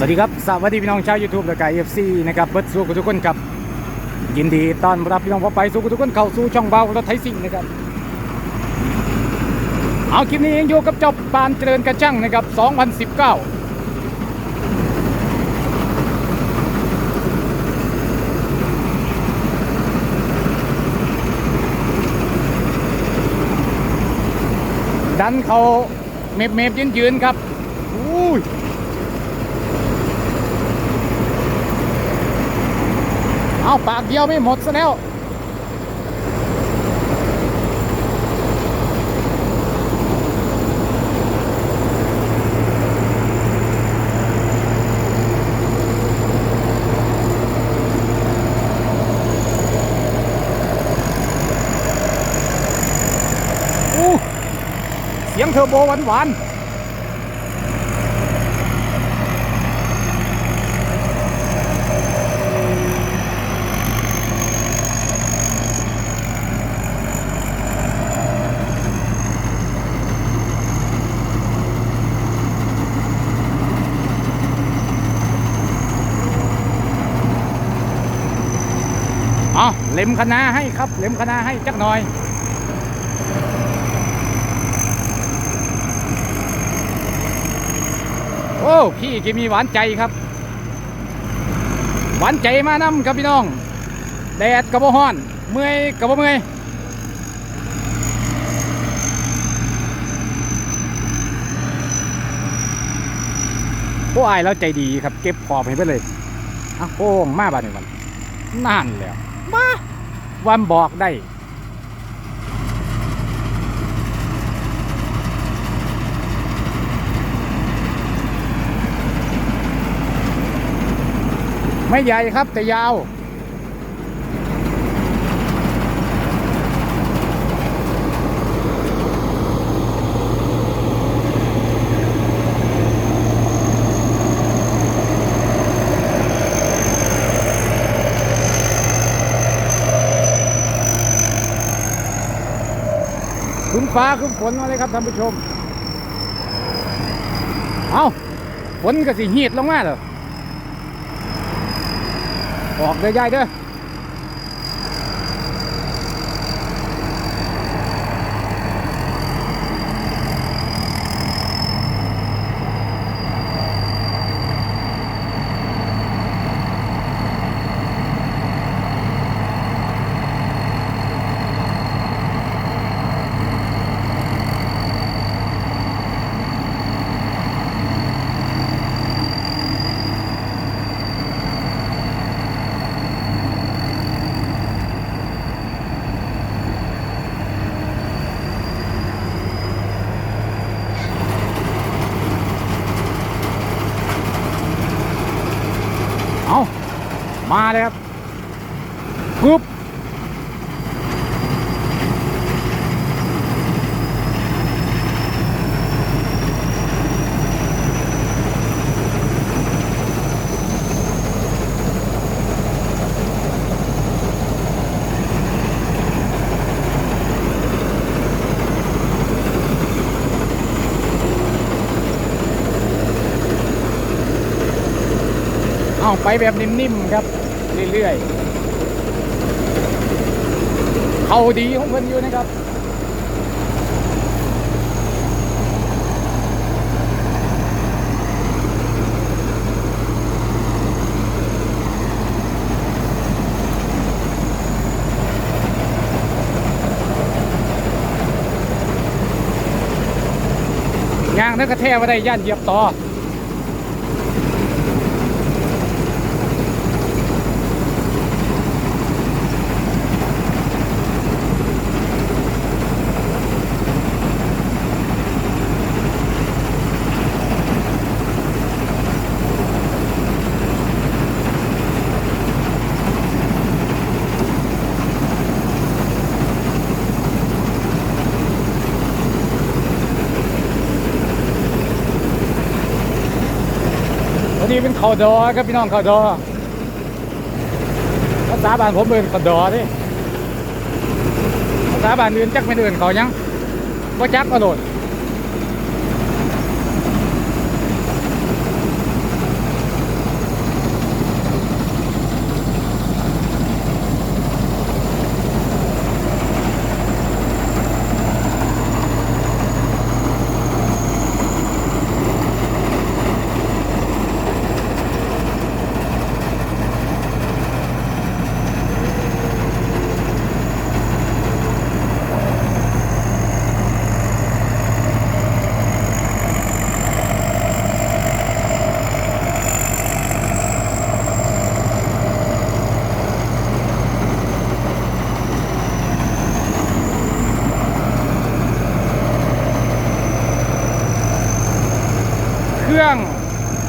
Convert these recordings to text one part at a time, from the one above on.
สวัสดีครับ สวัสดีพี่น้องชาวยูทูบและกายเอฟซีนะครับเบิร์ดสู้กับทุกคนครับ ยินดีต้อนรับพี่น้องพ่อไปสู้กับทุกคนเข้าสู่ช่องเบารถไทยซิ่งนะครับ เอาคลิปนี้ยังอยู่กับเจ้าปานเจริญกระช่างนะครับ 2019ดันเขาเมฟเมฟยืนยืนครับอุ้ย เอาปากเดียวไม่หมดซะแล้วเสียงเทอร์โบหวานๆ เอาเล็มคณะให้ครับ เล็มคณะให้จักหน่อย โอ้พี่แกมีหวานใจครับ หวานใจมานำครับพี่น้อง แดดกระบห้อน เมื่อยกระบเมื่อยผู้อายแล้วใจดีครับ เก็บขอบให้เพื่อนเลยอะโอ้งมาบ้านหนึ่งวันนั่นแล้ว มาวันบอกได้ไม่ใหญ่ครับแต่ยาว ฟ้าขึ้นฝนมาเลยครับท่านผู้ชม เอาฝนก็สิหีดลงมาเหรอออกเลยยายเด้อ เอามาเลยครับปุ๊บ เอาไปแบบนิ่มๆครับ เรื่อยๆเขาดีของเพิ่นอยู่นะครับยางนักกระแทกว่าได้ย่านเหยียบต่อ นี้เป็นเขาดอครับพี่น้องเขาดอภาษาบ้านผมเป็นเขาดอดิภาษาบ้านอื่นจักเป็นอื่นเขายังว่าจักกระโดด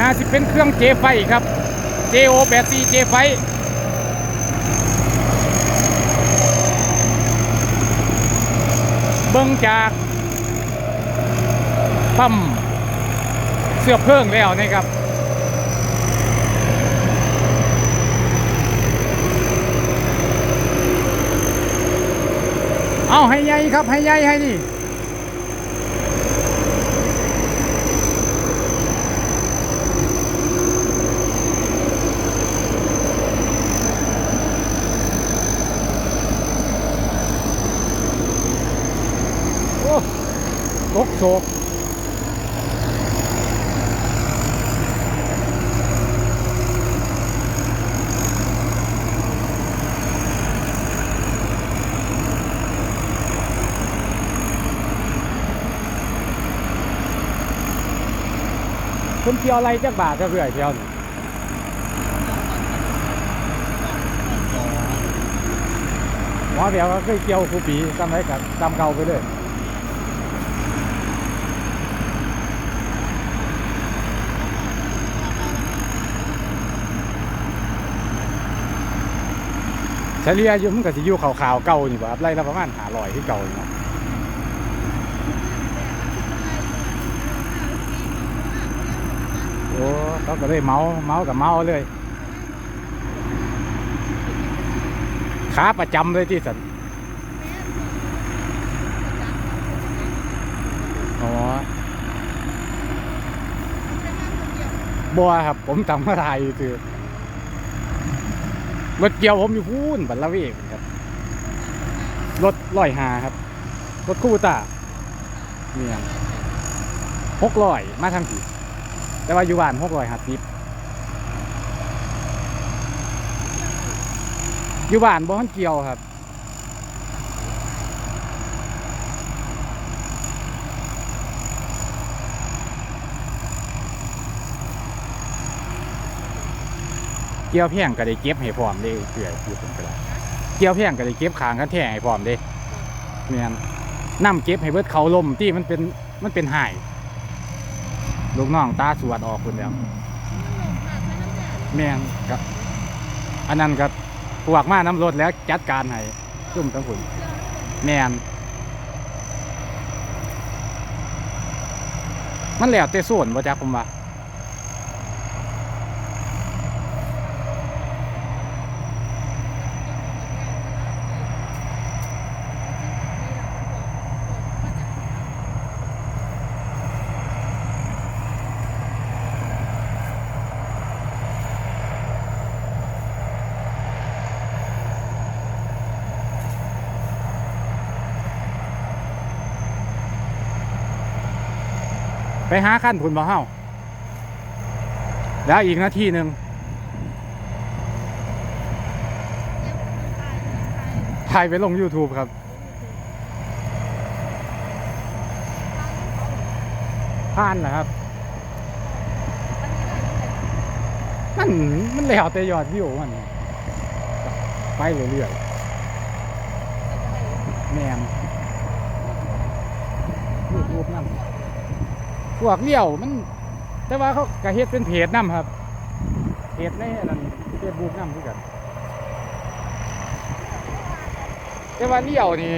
น่าจะเป็นเครื่องเจไฟครับ JO 8 4 J ไฟเบิ่งจากปั๊มเสื้อเพิ่งแล้วนะครับ เอาให้ใหญ่ครับ ให้ใหญ่ให้นี่ โศกคุณเที่ยวอะไรจักบาทก็เพื่อยเที่ยวนี่หมอเดี๋ยวก็เคยเกี่ยวคูปีจำไว้กับจำเก่าไปเลย เฉลี่ยอยู่มันก็สิอยู่ขาวๆเก่านี่บ่ครับไล่ละประมาณ500ที่เก่านี่เนาะโอ้เขาก็เลยเมาเมากับเมาเลยขาประจำเลยที่สันอ๋อบัวครับผมจำมาไทยคือ รถเกียวผมอยู่พูนบัลลาเวกครับ รถลอยหาครับ รถคู่ตาเมียงหกลอยมาทางผีแต่ว่าอยู่บ้านหกลอยหาสิบอยู่บ้านบ่ทันเกียวครับ เกี่ยวเพียงก็ได้เก็บให้พร้อมเด้เพื่อพูดถึงก็ได้เกี่ยวเพียงก็ได้เก็บขางกันแท้ให้พร้อมเด้เมียนนํเก็บให้เบิดเขาลมที่มันเป็นมันเป็นหายลูกน้องตาสวดออกคนแล้วแม่นกับอันนั้นกับพวกมาน้ำรถแล้วจัดการให้ซุ่มทั้งผุนแม่นมันแล้วแต่ส่วนบ่จักผมว่า ไปหาขั้นผุนบ่เฮาแล้วอีกนาทีหนึ่งถ่ายไปลง YouTube ครับผ่านนะครับ มันมันแล้วแต่ยอดวิวมัน ไปเรื่อยๆแมนยูทูบนั่น พวกเลี้ยวมัน แต่ว่าเขากระเฮ็ดเป็นเพจนํครับเพจในนั้นเฟซบุ๊กนํคือกันแต่ว่าเลี้ยวนี่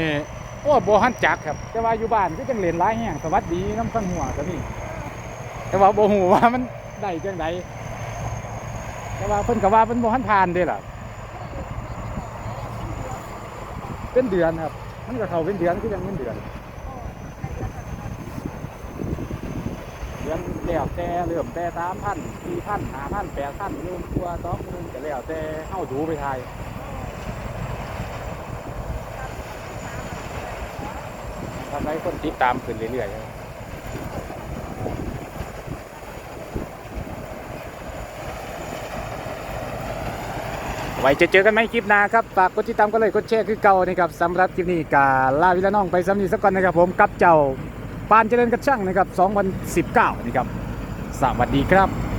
โอ้บ่ฮันจักครับ แต่ว่าอยู่บ้านก็จังเลนหลายแห่งสวัสดีน้ำข้างหัวก็มีแต่ว่าบ่ฮู้ว่ามันได้จังไดแต่ว่าเพิ่นก็ว่าเพิ่นบ่ทันผ่านเด้ล่ะเป็นเดือนครับ มันก็เขาเป็นเดือนคือจังเป็นเดือน เดือน แล้วแต่เริ่มแต่สามพันสี่พันห้าพันแปดพันหมื่นกว่าสองหมื่นก็แล้วแต่เข้าดูไปไทยทำให้คนติดตามขึ้นเรื่อยๆไว้จะเจอกันไหมคลิปหน้าครับ ฝากกดติดตามก็เลยกดแชร์คือเก่านะครับสำหรับคลิปนี้กาลาวิลาน้องไปสำนีสักก่อนนะครับผมกับเจ้าปานเจริญกระช่างนะครับ 2019 นะครับ สวัสดีครับ